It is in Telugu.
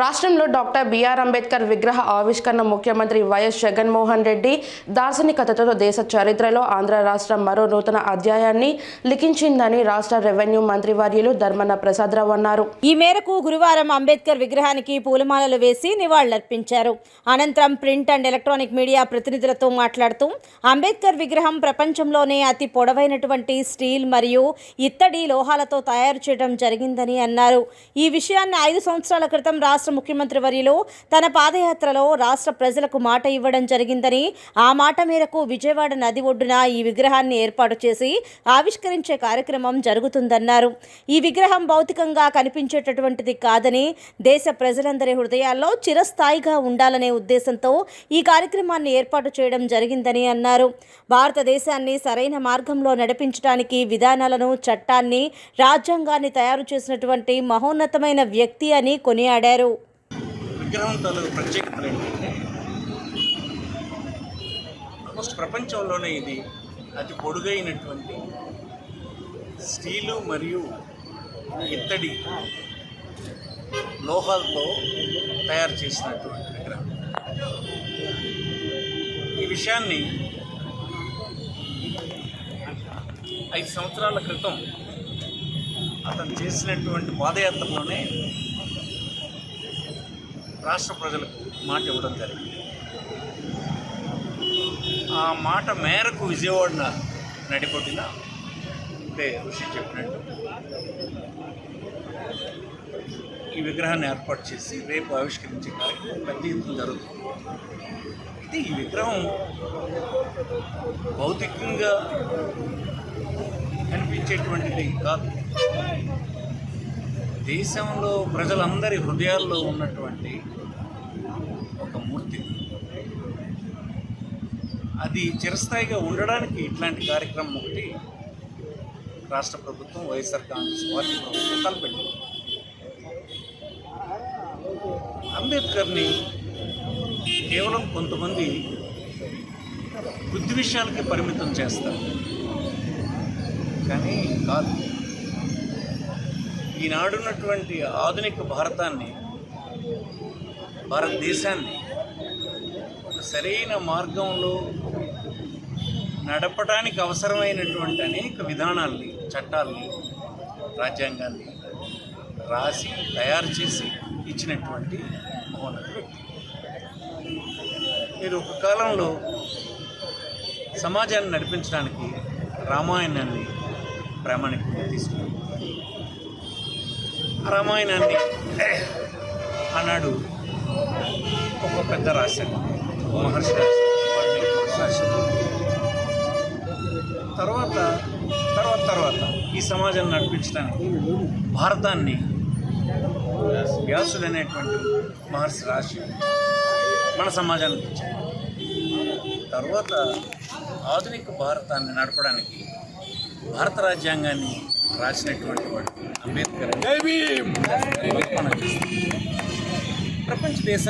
రాష్ట్రంలో డాక్టర్ బిఆర్ అంబేద్కర్ విగ్రహ ఆవిష్కరణ ముఖ్యమంత్రి వైఎస్ జగన్మోహన్ రెడ్డి దార్శనికతతో దేశ చరిత్రలో ఆంధ్ర రాష్ట్రం మరో నూతన అధ్యాయాన్ని లిఖించిందని రాష్ట్ర రెవెన్యూ మంత్రి వర్యులు ధర్మన్న ప్రసాదరావు అన్నారు. ఈ మేరకు గురువారం అంబేద్కర్ విగ్రహానికి పూలమాలలు వేసి నివాళులర్పించారు. అనంతరం ప్రింట్ అండ్ ఎలక్ట్రానిక్ మీడియా ప్రతినిధులతో మాట్లాడుతూ అంబేద్కర్ విగ్రహం ప్రపంచంలోనే అతి పొడవైనటువంటి స్టీల్ మరియు ఇత్తడి లోహాలతో తయారు చేయడం జరిగిందని అన్నారు. ఈ విషయాన్ని ఐదు సంవత్సరాల క్రితం రాష్ట్ర ముఖ్యమంత్రి వర్యులు తన పాదయాత్రలో రాష్ట్ర ప్రజలకు మాట ఇవ్వడం జరిగిందని ఆ మాట మేరకు విజయవాడ నది ఒడ్డున ఈ విగ్రహాన్ని ఏర్పాటు చేసి ఆవిష్కరించే కార్యక్రమం జరుగుతుందన్నారు. ఈ విగ్రహం భౌతికంగా కనిపించేటటువంటిది కాదని దేశ ప్రజలందరి హృదయాల్లో చిరస్థాయిగా ఉండాలనే ఉద్దేశంతో ఈ కార్యక్రమాన్ని ఏర్పాటు చేయడం జరిగిందని అన్నారు. భారతదేశాన్ని సరైన మార్గంలో నడిపించడానికి విధానాలను చట్టాన్ని రాజ్యాంగాన్ని తయారు చేసినటువంటి మహోన్నతమైన వ్యక్తి అని కొనియాడారు. విగ్రహం తాలూకు ప్రత్యేకతలు ఏంటంటే ఆల్మోస్ట్ ప్రపంచంలోనే ఇది అతి పొడుగైనటువంటి స్టీలు మరియు ఇత్తడి లోహాలతో తయారు చేసినటువంటి విగ్రహం. ఈ విషయాన్ని ఐదు సంవత్సరాల క్రితం అతను చేసినటువంటి పాదయాత్రలోనే రాష్ట్ర ప్రజలకు మాట ఇవ్వడం జరిగింది. ఆ మాట మేరకు విజయవాడ నడిపొట్టిన అంటే ఋషి చెప్పినట్టు ఈ విగ్రహాన్ని ఏర్పాటు చేసి రేపు ఆవిష్కరించే కార్యక్రమం పెద్ద ఎత్తున జరుగుతుంది. అయితే ఈ విగ్రహం భౌతికంగా కనిపించేటువంటిది కాదు. దేశంలో ప్రజలందరి హృదయాల్లో ఉన్నటువంటి ఒక మూర్తి. అది చిరస్థాయిగా ఉండడానికి ఇట్లాంటి కార్యక్రమం ఒకటి రాష్ట్ర ప్రభుత్వం వైఎస్ఆర్ కాంగ్రెస్ పార్టీ ప్రభుత్వం తలపెట్టింది. అంబేద్కర్ని కేవలం కొంతమంది బుద్ధి విషయాలకి పరిమితం చేస్తారు. కానీ కాదు. ఈనాడున్నటువంటి ఆధునిక భారతాన్ని భారతదేశాన్ని సరైన మార్గంలో నడపడానికి అవసరమైనటువంటి అనేక విధానాల్ని చట్టాల్ని రాజ్యాంగాన్ని రాసి తయారు చేసి ఇచ్చినటువంటి మహోన్నత వ్యక్తి. మీరు ఒక కాలంలో సమాజాన్ని నడిపించడానికి రామాయణాన్ని ప్రామాణికంగా తీసుకున్నారు రామాయణాన్ని అన్నాడు ఒక పెద్ద రాశారు మహర్షి రాశారు మహర్షి తర్వాత తర్వాత తర్వాత ఈ సమాజాన్ని నడిపించడానికి భారతాన్ని వ్యాసుడు అనేటువంటి మహర్షి రాసి మన సమాజానికి ఇచ్చారు తర్వాత ఆధునిక భారతాన్ని నడపడానికి భారత రాజ్యాంగాన్ని రాసినటువంటి వాడు అంబేద్కర్. ప్రపంచ దేశాలు